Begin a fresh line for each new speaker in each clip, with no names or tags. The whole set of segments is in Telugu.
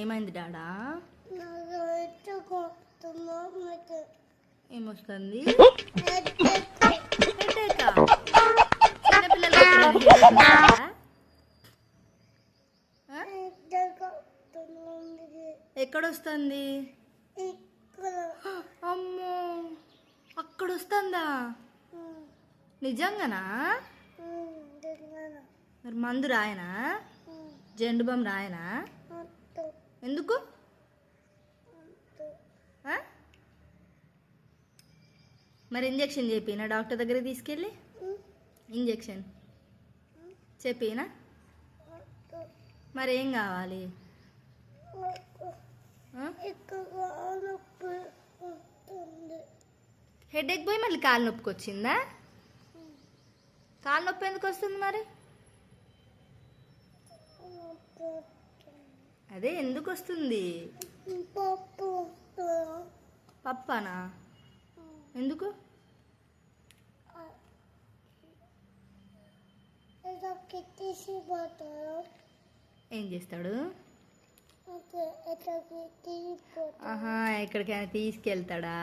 ఏమైంది డాడా? ఏమొస్తుంది? ఎక్కడొస్తుంది? అమ్మో అక్కడ వస్తుందా నిజంగానా. మరి మందు రాయనా? జెండు బామ్ రాయనా? మరి ఇంజెక్షన్ చెప్పినా డాక్టర్ దగ్గర తీసుకెళ్ళి? ఇంజెక్షన్. చెప్పినా మరి ఏం కావాలి? హెడేక్ పోయి మళ్ళీ కాలు నొప్పికి వచ్చిందా? కాలు నొప్పి ఎందుకు వస్తుంది మరి? అదే ఎందుకు వస్తుంది?
పప్పు
పప్పానా? ఎందుకు? ఏం చేస్తాడు? ఆహా ఎక్కడికైనా తీసుకెళ్తాడా?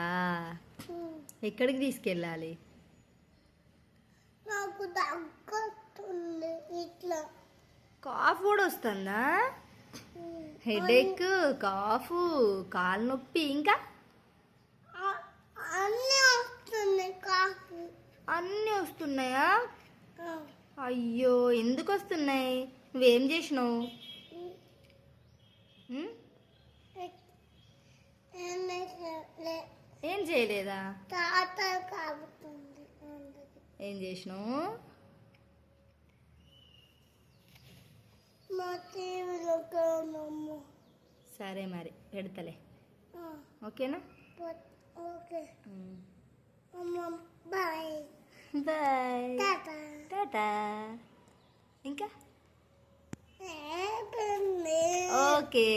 ఎక్కడికి తీసుకెళ్ళాలి?
నాకు దగ్గుతుంది ఇట్లా.
కాఫ్ కూడా వస్తుందా? హెడేక్ కాఫ్ కాలు నొప్పి ఇంకా?
అన్నీ వస్తున్నాయి కాఫీ.
అన్నీ వస్తున్నాయా? అయ్యో ఎందుకు వస్తున్నాయి నువ్వేం చేసినావు? ఏం చేయలేదా? ఏం చేసినావు? సరే మరి పెడతలే. ఓకేనా?
ఓకే. బాయ్.
బాయ్. టాటా ఇంకా ఓకే